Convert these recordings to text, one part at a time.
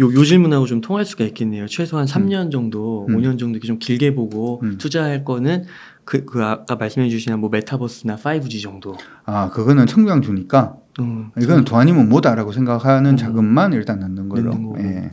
요, 요 질문하고 좀 통할 수가 있겠네요. 최소한 3년 정도, 음. 5년 정도 이렇게 좀 길게 보고 음. 투자할 거는 그, 그 아까 말씀해 주신 뭐 메타버스나 5G 정도. 아 그거는 청량 주니까 음, 이거는 돈 아니면 뭐다라고 생각하는 음. 자금만 일단 넣는 걸로. 넣는 거고. 예.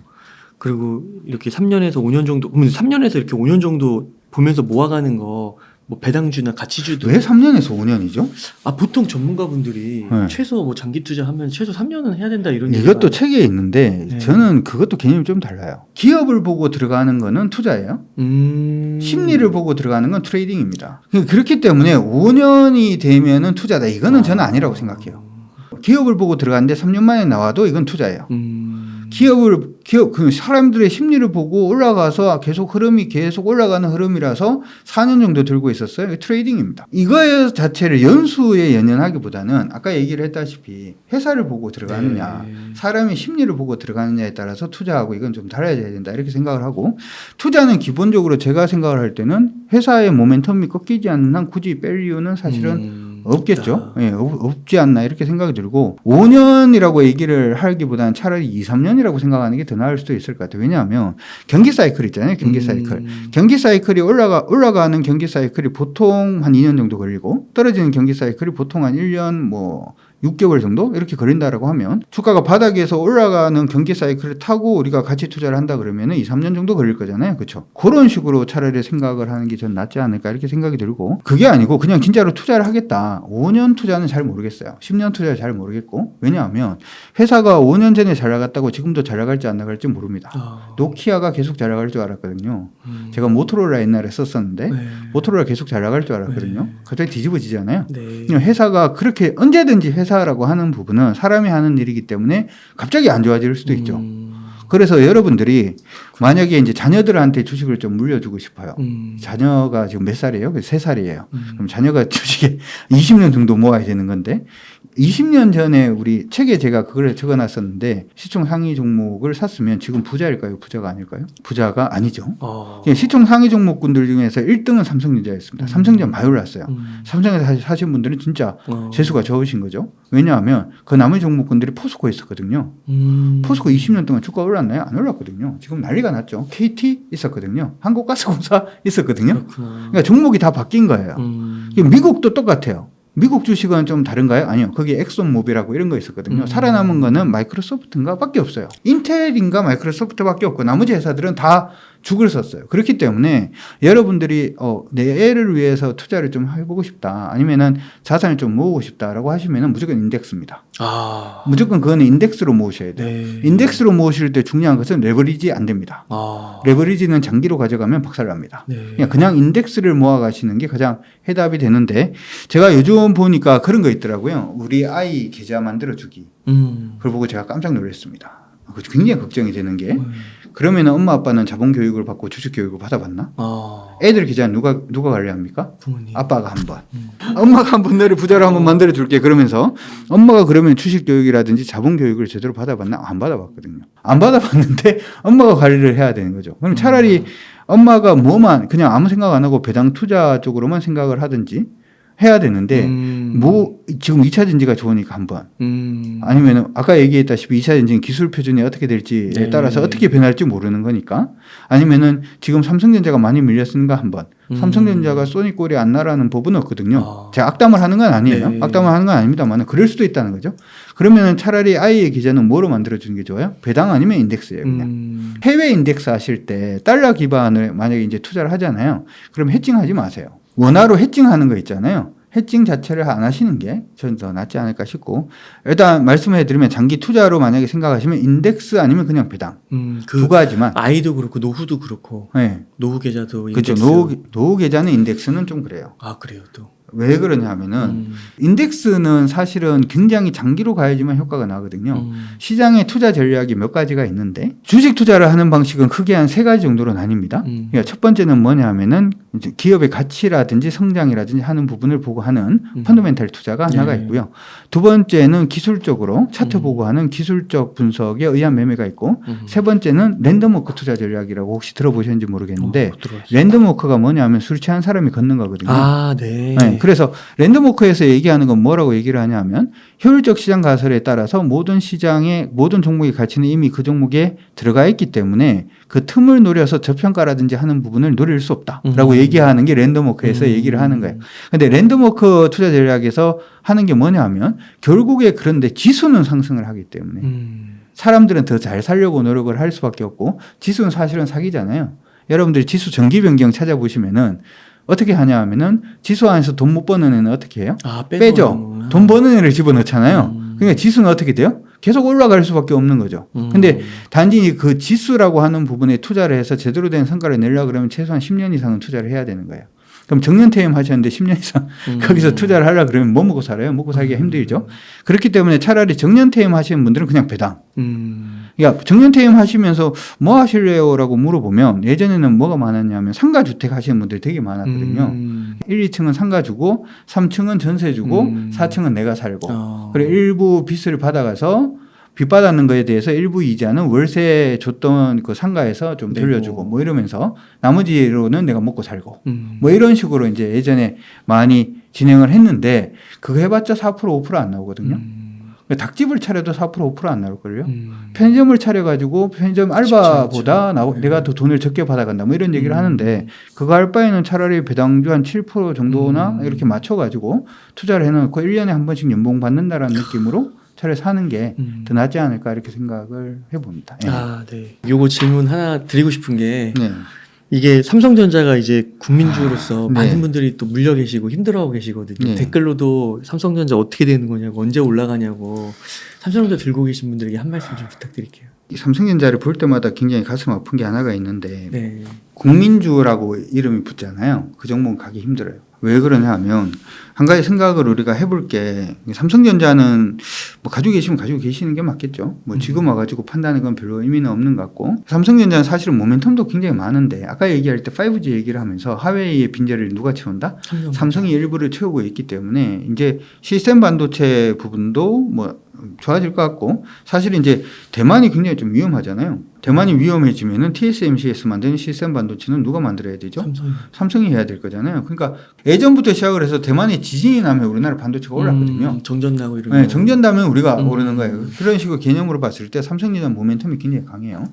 그리고 이렇게 3년에서 5년 정도, 그러면 3년에서 이렇게 5년 정도 보면서 모아가는 거, 뭐 배당주나 가치주도. 왜 3년에서 5년이죠? 아, 보통 전문가분들이 네. 최소 뭐 장기 투자하면 최소 3년은 해야 된다 이런 이것도 얘기가- 책에 있는데 네. 저는 그것도 개념이 좀 달라요. 기업을 보고 들어가는 거는 투자예요. 음. 심리를 보고 들어가는 건 트레이딩입니다. 그렇기 때문에 5년이 되면은 투자다. 이거는 저는 아니라고 생각해요. 기업을 보고 들어갔는데 3년 만에 나와도 이건 투자예요. 음. 기업을 기업 그 사람들의 심리를 보고 올라가서 계속 흐름이 계속 올라가는 흐름이라서 4년 정도 들고 있었어요. 트레이딩입니다. 이거 자체를 연수에 연연하기보다는 아까 얘기를 했다시피 회사를 보고 들어가느냐, 네. 사람의 심리를 보고 들어가느냐에 따라서 투자하고 이건 좀 달라져야 된다 이렇게 생각을 하고 투자는 기본적으로 제가 생각을 할 때는 회사의 모멘텀이 꺾이지 않는 한 굳이 뺄 이유는 사실은 음, 없겠죠. 예, 없, 없지 않나 이렇게 생각이 들고 5년이라고 얘기를 하기보다는 차라리 2, 3년이라고 생각하는 게 더 나을 수도 있을 것 같아요. 왜냐하면 경기 사이클 있잖아요. 경기 사이클. 음. 경기 사이클이 올라가 올라가는 경기 사이클이 보통 한 2년 정도 걸리고 떨어지는 경기 사이클이 보통 한 1년 뭐 6개월 정도 이렇게 걸린다라고 하면 주가가 바닥에서 올라가는 경기 사이클을 타고 우리가 같이 투자를 한다 그러면은 2, 3년 정도 걸릴 거잖아요. 그렇죠? 그런 식으로 차라리 생각을 하는 게 전 낫지 않을까 이렇게 생각이 들고 그게 아니고 그냥 진짜로 투자를 하겠다. 5년 투자는 잘 모르겠어요. 10년 투자는 잘 모르겠고 왜냐하면 회사가 5년 전에 잘 나갔다고 지금도 잘 나갈지 안 나갈지 모릅니다. 아. 노키아가 계속 잘 나갈 줄 알았거든요. 음. 제가 모토로라 옛날에 썼었는데 네. 모토로라 계속 잘 나갈 줄 알았거든요. 네. 갑자기 뒤집어지잖아요. 네. 회사가 그렇게 언제든지 회사 라고 하는 부분은 사람이 하는 일이기 때문에 갑자기 안 좋아질 수도 있죠. 음. 그래서 여러분들이 만약에 이제 자녀들한테 주식을 좀 물려주고 싶어요. 음. 자녀가 지금 몇 살이에요? 세 살이에요. 음. 그럼 자녀가 주식에 20년 정도 모아야 되는 건데 20년 전에 우리 책에 제가 그걸 적어놨었는데 시총 상위 종목을 샀으면 지금 부자일까요? 부자가 아닐까요? 부자가 아니죠. 어. 예, 시총 상위 종목군들 중에서 1등은 삼성전자였습니다. 음. 삼성전자 많이 올랐어요. 음. 삼성에서 사- 사신 분들은 진짜 어. 재수가 적으신 거죠. 왜냐하면 그 남은 종목군들이 포스코에 있었거든요. 음. 포스코 20년 동안 주가 올랐나요? 안 올랐거든요. 지금 난리가 났죠. KT 있었거든요. 한국가스공사 있었거든요. 그렇구나. 그러니까 종목이 다 바뀐 거예요. 음. 미국도 똑같아요. 미국 주식은 좀 다른가요? 아니요. 거기 엑손모빌하고 이런 거 있었거든요. 음. 살아남은 거는 마이크로소프트인가 밖에 없어요. 인텔인가 마이크로소프트밖에 없고 나머지 회사들은 다 죽을 썼어요. 그렇기 때문에 여러분들이 어, 내 애를 위해서 투자를 좀 해보고 싶다. 아니면은 자산을 좀 모으고 싶다라고 하시면은 무조건 인덱스입니다. 아. 무조건 그거는 인덱스로 모으셔야 돼요. 네. 인덱스로 모으실 때 중요한 것은 레버리지 안 됩니다. 아. 레버리지는 장기로 가져가면 박살납니다. 네. 그냥, 그냥 인덱스를 모아 가시는 게 가장 해답이 되는데 제가 요즘 보니까 그런 거 있더라고요. 우리 아이 계좌 만들어 주기. 음. 그걸 보고 제가 깜짝 놀랐습니다. 그거 굉장히 걱정이 되는 게 음. 그러면 엄마 아빠는 자본 교육을 받고 주식 교육을 받아봤나? 아. 애들 계좌는 누가 누가 관리합니까? 부모님. 아빠가 한 번. 음. 엄마가 한 번 너를 부자로 한번 만들어 줄게. 그러면서 엄마가 그러면 주식 교육이라든지 자본 교육을 제대로 받아봤나? 안 받아봤거든요. 안 받아봤는데 엄마가 관리를 해야 되는 거죠. 그럼 차라리 엄마가 뭐만 그냥 아무 생각 안 하고 배당 투자 쪽으로만 생각을 하든지 해야 되는데 음. 뭐 지금 2차 전지가 좋으니까 한번 음. 아니면은 아까 얘기했다시피 2차 전지는 기술 표준이 어떻게 될지에 네. 따라서 어떻게 변할지 모르는 거니까 아니면은 지금 삼성전자가 많이 밀렸으니까 한번 음. 삼성전자가 소니 꼴이 안 나라는 법은 없거든요. 아. 제가 악담을 하는 건 아니에요. 네. 악담을 하는 건 아닙니다만 그럴 수도 있다는 거죠. 그러면은 차라리 아이의 계좌는 뭐로 만들어 주는 게 좋아요? 배당 아니면 인덱스예요, 그냥. 음. 해외 인덱스 하실 때 달러 기반을 만약에 이제 투자를 하잖아요. 그럼 해칭하지 마세요. 원화로 해칭하는 거 있잖아요. 해칭 자체를 안 하시는 게 저는 더 낫지 않을까 싶고 일단 말씀해 드리면 장기 투자로 만약에 생각하시면 인덱스 아니면 그냥 배당 음. 두그 가지만 아이도 그렇고 노후도 그렇고 네. 노후 계좌도 그렇죠. 인덱스. 노후, 노후 계좌는 인덱스는 좀 그래요. 아 그래요 또. 왜 그러냐면은 음. 인덱스는 사실은 굉장히 장기로 가야지만 효과가 나거든요. 음. 시장의 투자 전략이 몇 가지가 있는데 주식 투자를 하는 방식은 크게 한 세 가지 정도로 나뉩니다. 음. 그러니까 첫 번째는 뭐냐면은 기업의 가치라든지 성장이라든지 하는 부분을 보고 하는 음. 펀더멘탈 투자가 하나가 네. 있고요. 두 번째는 기술적으로 차트 음. 보고 하는 기술적 분석에 의한 매매가 있고 음. 세 번째는 랜덤워크 투자 전략이라고 혹시 들어보셨는지 모르겠는데 어. 랜덤워크가 뭐냐면 술 취한 사람이 걷는 거거든요. 아 네. 네. 그래서 랜드모크에서 얘기하는 건 뭐라고 얘기를 하냐면 효율적 시장 가설에 따라서 모든 시장의 모든 종목의 가치는 이미 그 종목에 들어가 있기 때문에 그 틈을 노려서 저평가라든지 하는 부분을 노릴 수 없다라고 음. 얘기하는 게 랜드모크에서 음. 얘기를 하는 거예요. 근데 랜드모크 투자 전략에서 하는 게 뭐냐면 결국에 그런데 지수는 상승을 하기 때문에 음. 사람들은 더 잘 살려고 노력을 할 수밖에 없고 지수는 사실은 사기잖아요. 여러분들이 지수 정기 변경 찾아보시면은 어떻게 하냐 하면은 지수 안에서 돈 못 버는 애는 어떻게 해요? 아, 빼죠. 돈 버는 애를 집어넣잖아요. 음. 그러니까 지수는 어떻게 돼요? 계속 올라갈 수밖에 없는 거죠. 음. 근데 단지 그 지수라고 하는 부분에 투자를 해서 제대로 된 성과를 내려고 그러면 최소한 10년 이상은 투자를 해야 되는 거예요. 그럼 정년퇴임 하셨는데 10년 이상 음. 거기서 투자를 하려 그러면 뭐 먹고 살아요? 먹고 살기가 힘들죠. 그렇기 때문에 차라리 정년퇴임 하시는 분들은 그냥 배당. 음. 그러니까 정년퇴임 하시면서 뭐 하실래요 라고 물어보면 예전에는 뭐가 많았냐면 상가주택 하시는 분들이 되게 많았거든요. 음. 1, 2층은 상가 주고 3층은 전세 주고 음. 4층은 내가 살고 어. 그리고 일부 빚을 받아가서 빚 받았는 거에 대해서 일부 이자는 월세 줬던 그 상가에서 좀 내고. 돌려주고 뭐 이러면서 나머지로는 내가 먹고 살고 음. 뭐 이런 식으로 이제 예전에 많이 진행을 했는데 그거 해봤자 4% 5%안 나오거든요. 음. 닭집을 차려도 4% 5%안 나올걸요. 음. 편의점을 차려가지고 편의점 알바보다. 나, 네. 내가 더 돈을 적게 받아간다 뭐 이런 얘기를 음. 하는데 그거 할 바에는 차라리 배당주 한 7% 정도나 음. 이렇게 맞춰가지고 투자를 해놓고 1년에 한 번씩 연봉 받는다라는 느낌으로 차라리 사는 게더 음. 낫지 않을까 이렇게 생각을 해봅니다. 예. 아, 네. 요거 질문 하나 드리고 싶은 게 네. 이게 삼성전자가 이제 국민주로서 네. 많은 분들이 또 물려 계시고 힘들어하고 계시거든요. 네. 댓글로도 삼성전자 어떻게 되는 거냐고 언제 올라가냐고 삼성전자 들고 계신 분들에게 한 말씀 좀 부탁드릴게요. 이 삼성전자를 볼 때마다 굉장히 가슴 아픈 게 하나가 있는데 네. 국민주라고 이름이 붙잖아요. 그 종목은 가기 힘들어요. 왜 그러냐 하면 한 가지 생각을 우리가 해볼 게 삼성전자는 뭐 가지고 계시면 가지고 계시는 게 맞겠죠. 뭐 음. 지금 와가지고 판단하는 건 별로 의미는 없는 것 같고 삼성전자는 사실은 모멘텀도 굉장히 많은데 아까 얘기할 때 5G 얘기를 하면서 하웨이의 빈자리를 누가 채운다? 삼성. 삼성이 일부를 채우고 있기 때문에 이제 시스템 반도체 부분도 뭐 좋아질 것 같고 사실 이제 대만이 굉장히 좀 위험하잖아요. 대만이 위험해지면은 TSMC에서 만드는 시스템 반도체는 누가 만들어야 되죠? 삼성. 삼성이 해야 될 거잖아요. 그러니까 예전부터 시작을 해서 대만에 지진이 나면 우리나라 반도체가 올랐거든요. 음, 정전 나고 이런 네, 정전 나면 우리가 음. 오르는 거예요. 그런 식으로 개념으로 봤을 때 삼성전자 모멘텀이 굉장히 강해요.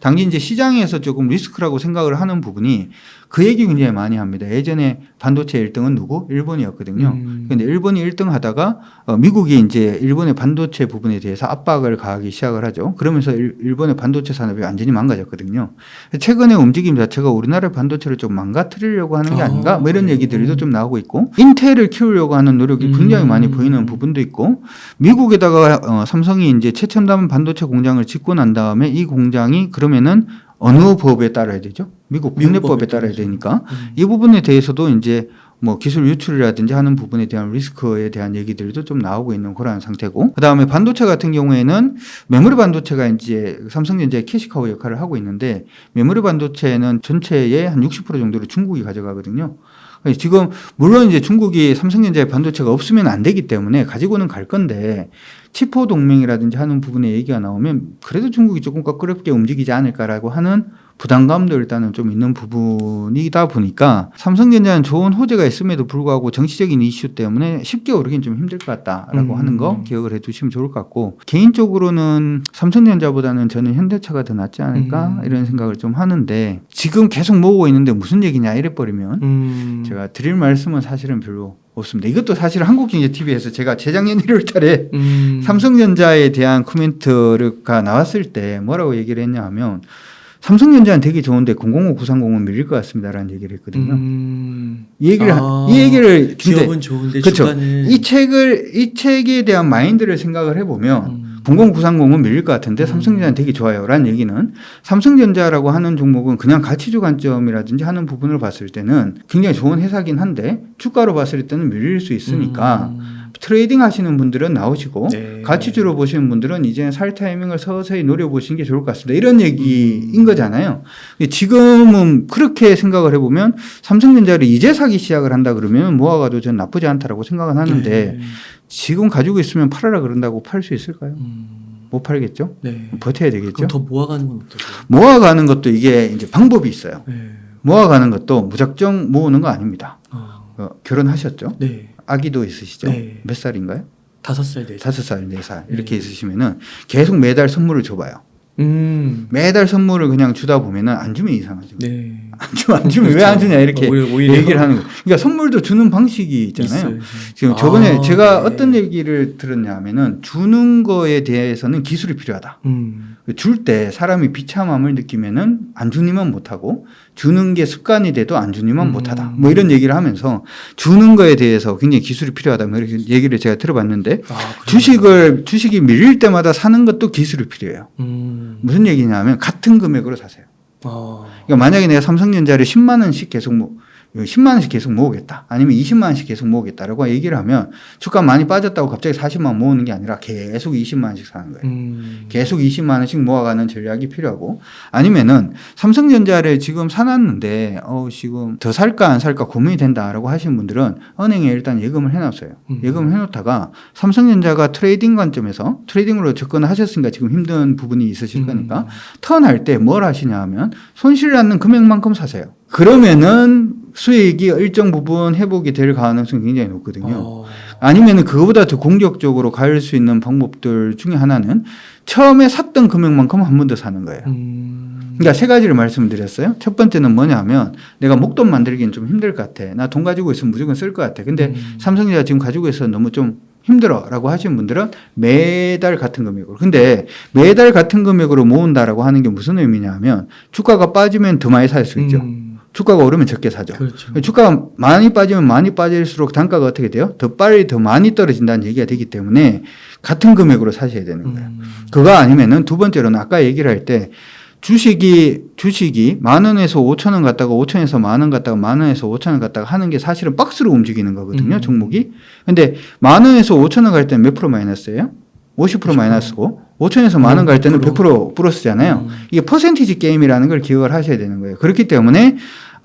당시 이제 시장에서 조금 리스크라고 생각을 하는 부분이 그 얘기 굉장히 많이 합니다. 예전에 반도체 1등은 누구? 일본이었거든요. 음. 근데 일본이 1등 하다가 어, 미국이 이제 일본의 반도체 부분에 대해서 압박을 가하기 시작을 하죠. 그러면서 일, 일본의 반도체 산업이 완전히 망가졌거든요. 최근의 움직임 자체가 우리나라 반도체를 좀 망가뜨리려고 하는 게 아, 아닌가? 뭐 이런? 얘기들도 좀 나오고 있고 인텔을 키우려고 하는 노력이 굉장히 음. 많이 보이는 부분도 있고 미국에다가 어, 삼성이 이제 최첨단 반도체 공장을 짓고 난 다음에 이 공장이 그러면은 어느 법에 따라야 되죠? 미국 국내법에 법에 따라야. 되니까 음. 이 부분에 대해서도 이제 뭐 기술 유출이라든지 하는 부분에 대한 리스크에 대한 얘기들도 좀 나오고 있는 그런 상태고 그다음에 반도체 같은 경우에는 메모리 반도체가 이제 삼성전자의 캐시카우 역할을 하고 있는데 메모리 반도체는 전체의 한 60% 정도를 중국이 가져가거든요. 지금 물론 이제 중국이 삼성전자의 반도체가 없으면 안 되기 때문에 가지고는 갈 건데 치포 동맹이라든지 하는 부분에 얘기가 나오면 그래도 중국이 조금 거끄럽게 움직이지 않을까라고 하는 부담감도 일단은 좀 있는 부분이다 보니까 삼성전자는 좋은 호재가 있음에도 불구하고 정치적인 이슈 때문에 쉽게 오르긴 좀 힘들 것 같다라고 음. 하는 거 기억을 해 두시면 좋을 것 같고 개인적으로는 삼성전자보다는 저는 현대차가 더 낫지 않을까 음. 이런 생각을 좀 하는데 지금 계속 모으고 있는데 무슨 얘기냐 이래 버리면 음. 제가 드릴 말씀은 사실은 별로 없습니다. 이것도 사실 한국경제TV에서 제가 재작년 1월 달에 음. 삼성전자에 대한 코멘트가 나왔을 때 뭐라고 얘기를 했냐 하면 삼성전자는 되게 좋은데 005, 930은 밀릴 것 같습니다라는 얘기를 했거든요. 음. 이 얘기를 아, 이 얘기를 근데 기업은 좋은데 그쵸. 주가는 이 책을 이 책에 대한 마인드를 생각을 해보면 음. 00930은 밀릴 것 같은데 음. 삼성전자는 되게 좋아요. 라는 얘기는 삼성전자라고 하는 종목은 그냥 가치주 관점이라든지 하는 부분을 봤을 때는 굉장히 좋은 회사긴 한데 주가로 봤을 때는 밀릴 수 있으니까 음. 트레이딩 하시는 분들은 나오시고 네. 가치주로 보시는 분들은 이제 살 타이밍을 서서히 노려보시는 게 좋을 것 같습니다. 이런 얘기인 거잖아요. 근데 지금은 그렇게 생각을 해보면 삼성전자를 이제 사기 시작을 한다 그러면 모아가도 전 나쁘지 않다라고 생각은 하는데 네. 지금 가지고 있으면 팔아라 그런다고 팔 수 있을까요? 음. 못 팔겠죠? 네. 버텨야 되겠죠? 그럼 더 모아가는 건 어떠세요? 모아가는 것도 이게 이제 방법이 있어요. 네. 모아가는 것도 무작정 모으는 거 아닙니다. 어. 어, 결혼하셨죠? 네. 아기도 있으시죠? 네. 몇 살인가요? 다섯 살 네. 살. 다섯 살, 네 살 이렇게 네. 있으시면은 계속 매달 선물을 줘봐요. 음. 매달 선물을 그냥 주다 보면은 안 주면 이상하죠. 네. 안 주면 안 주면 왜안 주냐 이렇게 어, 오히려, 얘기를 하는 거예요. 그러니까 선물도 주는 방식이 있잖아요. 있어요. 지금 아, 저번에 제가 네. 어떤 얘기를 들었냐면은 주는 거에 대해서는 기술이 필요하다. 음. 줄때 사람이 비참함을 느끼면은 안 주니만 못하고 주는 게 습관이 돼도 안 주니만 음. 못하다. 뭐 이런 얘기를 하면서 주는 거에 대해서 굉장히 기술이 필요하다. 뭐 이렇게 얘기를 제가 들어봤는데 아? 주식을 주식이 밀릴 때마다 사는 것도 기술이 필요해요. 음. 무슨 얘기냐면 같은 금액으로 사세요. 아. 그러니까 만약에 내가 삼성전자를 10만 원씩 계속 모 10만 원씩 계속 모으겠다. 아니면 20만 원씩 계속 모으겠다라고 얘기를 하면 주가 많이 빠졌다고 갑자기 40만 원 모으는 게 아니라 계속 20만 원씩 사는 거예요. 음. 계속 20만 원씩 모아가는 전략이 필요하고 아니면은 삼성전자를 지금 사놨는데 어 지금 더 살까 안 살까 고민이 된다라고 하시는 분들은 은행에 일단 예금을 해놨어요. 음. 예금을 해놓다가 삼성전자가 트레이딩 관점에서 트레이딩으로 접근을 하셨으니까 지금 힘든 부분이 있으실 거니까 음. 턴할 때 뭘 하시냐 하면 손실 났는 금액만큼 사세요. 그러면은 수익이 일정 부분 회복이 될 가능성이 굉장히 높거든요. 어. 아니면은 그거보다 더 공격적으로 갈 수 있는 방법들 중에 하나는 처음에 샀던 금액만큼 한 번 더 사는 거예요. 음. 그러니까 세 가지를 말씀드렸어요. 첫 번째는 뭐냐면 내가 목돈 만들기는 좀 힘들 것 같아. 나 돈 가지고 있으면 무조건 쓸 것 같아. 근데 음. 삼성전자 지금 가지고 있어 너무 좀 힘들어라고 하시는 분들은 매달 같은 금액으로. 근데 매달 같은 금액으로 모은다라고 하는 게 무슨 의미냐면 주가가 빠지면 더 많이 살 수 있죠. 음. 주가가 오르면 적게 사죠. 그렇죠. 주가가 많이 빠지면 많이 빠질수록 단가가 어떻게 돼요? 더 빨리 더 많이 떨어진다는 얘기가 되기 때문에 같은 금액으로 사셔야 되는 거예요. 음. 그거 아니면은 두 번째로는 아까 얘기를 할 때 주식이 주식이 만 원에서 오천 원 갔다가 오천 에서 만 원 갔다가 만 원에서 오천 원 갔다가 하는 게 사실은 박스로 움직이는 거거든요 음. 종목이 근데 만 원에서 오천 원 갈 때는 몇 프로 마이너스예요? 50% 50%. 마이너스고 오천에서 만 원 갈 때는 100% 100% 플러스잖아요. 음. 이게 퍼센티지 게임이라는 걸 기억을 하셔야 되는 거예요. 그렇기 때문에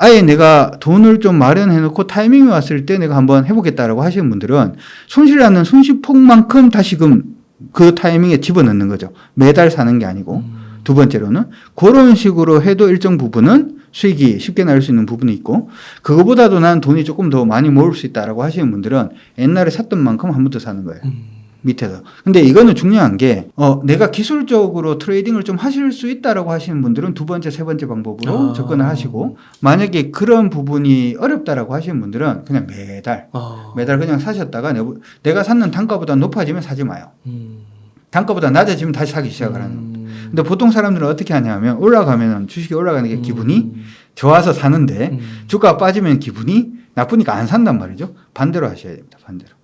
아예 내가 돈을 좀 마련해 놓고 타이밍이 왔을 때 내가 한번 해보겠다라고 하시는 분들은 손실하는 손실폭만큼 다시금 그 타이밍에 집어넣는 거죠. 매달 사는 게 아니고. 음. 두 번째로는 그런 식으로 해도 일정 부분은 수익이 쉽게 날 수 있는 부분이 있고 그거보다도 난 돈이 조금 더 많이 모을 수 있다라고 하시는 분들은 옛날에 샀던 만큼 한 번 더 사는 거예요. 음. 밑에서. 근데 이거는 중요한 게, 어, 내가 기술적으로 트레이딩을 좀 하실 수 있다라고 하시는 분들은 두 번째, 세 번째 방법으로 아. 접근을 하시고, 만약에 그런 부분이 어렵다라고 하시는 분들은 그냥 매달, 아. 매달 그냥 사셨다가 내가, 내가 샀는 단가보다 높아지면 사지 마요. 음. 단가보다 낮아지면 다시 사기 시작을 하는. 음. 근데 보통 사람들은 어떻게 하냐면 올라가면 주식이 올라가는 게 기분이 음. 좋아서 사는데 음. 주가가 빠지면 기분이 나쁘니까 안 산단 말이죠. 반대로 하셔야 됩니다. 반대로.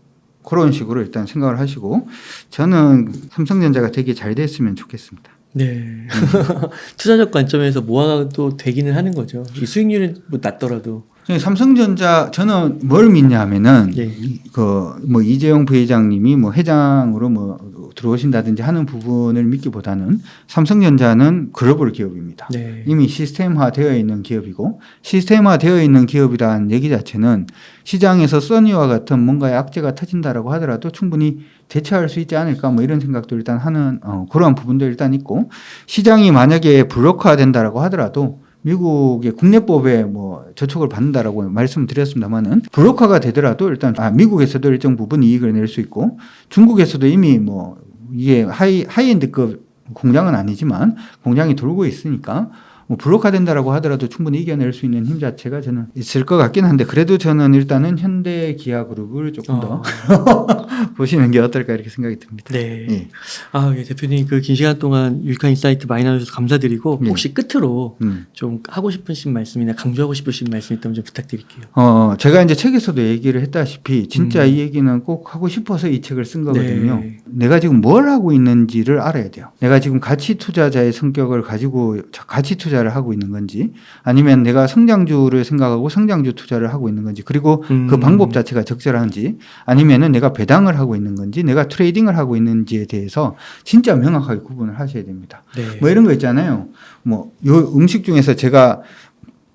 그런 식으로 일단 생각을 하시고 저는 삼성전자가 되게 잘 됐으면 좋겠습니다. 네. 투자적 관점에서 모아도 되기는 하는 거죠. 이 수익률은 뭐 낮더라도. 삼성전자 저는 뭘 믿냐면은 예. 그뭐 이재용 부회장님이 뭐 회장으로 뭐 들어오신다든지 하는 부분을 믿기보다는 삼성전자는 글로벌 기업입니다. 네. 이미 시스템화 되어 있는 기업이고 시스템화 되어 있는 기업이라는 얘기 자체는 시장에서 써니와 같은 뭔가의 악재가 터진다라고 하더라도 충분히 대처할 수 있지 않을까 뭐 이런 생각도 일단 하는 어, 그러한 부분도 일단 있고 시장이 만약에 블록화 된다라고 하더라도 미국의 국내법에 뭐 저촉을 받는다라고 말씀드렸습니다만은 블록화가 되더라도 일단 아, 미국에서도 일정 부분 이익을 낼 수 있고 중국에서도 이미 뭐 이게 하이 하이엔드급 공장은 아니지만 공장이 돌고 있으니까 뭐 블록화 된다라고 하더라도 충분히 이겨낼 수 있는 힘 자체가 저는 있을 것 같긴 한데 그래도 저는 일단은 현대 기아 그룹을 조금 더 어. 보시는 게 어떨까 이렇게 생각이 듭니다. 네. 예. 아, 예, 대표님 그 긴 시간 동안 유익한 인사이트 많이 나눠주셔서 감사드리고 네. 혹시 끝으로 음. 좀 하고 싶으신 말씀이나 강조하고 싶으신 말씀 있다면 좀 부탁드릴게요. 어, 제가 이제 책에서도 얘기를 했다시피 진짜 음. 이 얘기는 꼭 하고 싶어서 이 책을 쓴 거거든요. 네. 내가 지금 뭘 하고 있는지를 알아야 돼요. 내가 지금 가치 투자자의 성격을 가지고 자- 가치 투자 를 하고 있는 건지 아니면 내가 성장주를 생각하고 성장주 투자를 하고 있는 건지 그리고 음. 그 방법 자체가 적절한지 아니면은 내가 배당을 하고 있는 건지 내가 트레이딩을 하고 있는지에 대해서 진짜 명확하게 구분을 하셔야 됩니다. 네. 뭐 이런 거 있잖아요. 뭐 요 음식 중에서 제가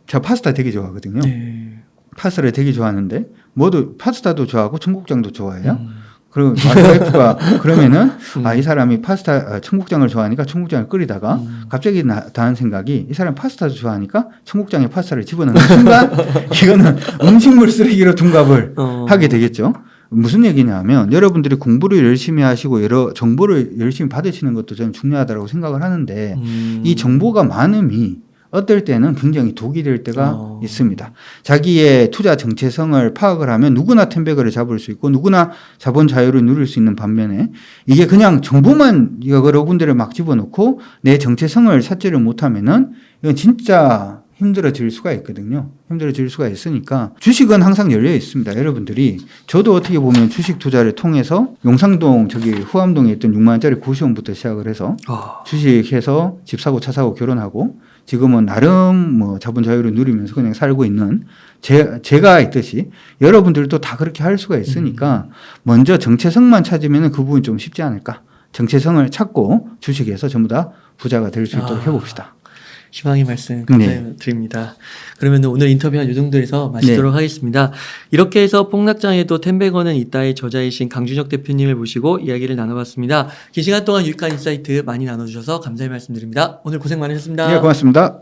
제가 파스타 되게 좋아하거든요. 네. 파스타를 되게 좋아하는데 모두 파스타도 좋아하고 청국장도 좋아해요. 음. 그리고 와이프가 그러면은 아이 사람이 파스타 아, 청국장을 좋아하니까 청국장을 끓이다가 음. 갑자기 나, 다는 생각이 이 사람 파스타도 좋아하니까 청국장에 파스타를 집어넣는 순간 이거는 음식물 쓰레기로 둔갑을 어. 하게 되겠죠. 무슨 얘기냐면 여러분들이 공부를 열심히 하시고 여러 정보를 열심히 받으시는 것도 저는 중요하다고 생각을 하는데 음. 이 정보가 많음이 어떨 때는 굉장히 독이 될 때가 어. 있습니다. 자기의 투자 정체성을 파악을 하면 누구나 템백을 잡을 수 있고 누구나 자본 자유를 누릴 수 있는 반면에 이게 그냥 정보만 여러 군데를 막 집어넣고 내 정체성을 찾지를 못하면은 이건 진짜 힘들어질 수가 있거든요. 힘들어질 수가 있으니까 주식은 항상 열려 있습니다. 여러분들이 저도 어떻게 보면 주식 투자를 통해서 용상동 저기 후암동에 있던 6만 원짜리 고시원부터 시작을 해서 아. 주식해서 집 사고 차 사고 결혼하고 지금은 나름 뭐 자본 자유를 누리면서 그냥 살고 있는 제, 제가 있듯이 여러분들도 다 그렇게 할 수가 있으니까 먼저 정체성만 찾으면 그 부분이 좀 쉽지 않을까. 정체성을 찾고 주식에서 전부 다 부자가 될 수 있도록 아. 해봅시다. 희망의 말씀 네. 감사드립니다. 그러면 오늘 인터뷰 한이 정도에서 마치도록 하겠습니다. 이렇게 해서 폭락장에도 텐백원은 이따의 저자이신 강준혁 대표님을 모시고 이야기를 나눠봤습니다. 긴 시간 동안 유익한 인사이트 많이 나눠주셔서 감사의 말씀드립니다. 오늘 고생 많으셨습니다. 예, 고맙습니다.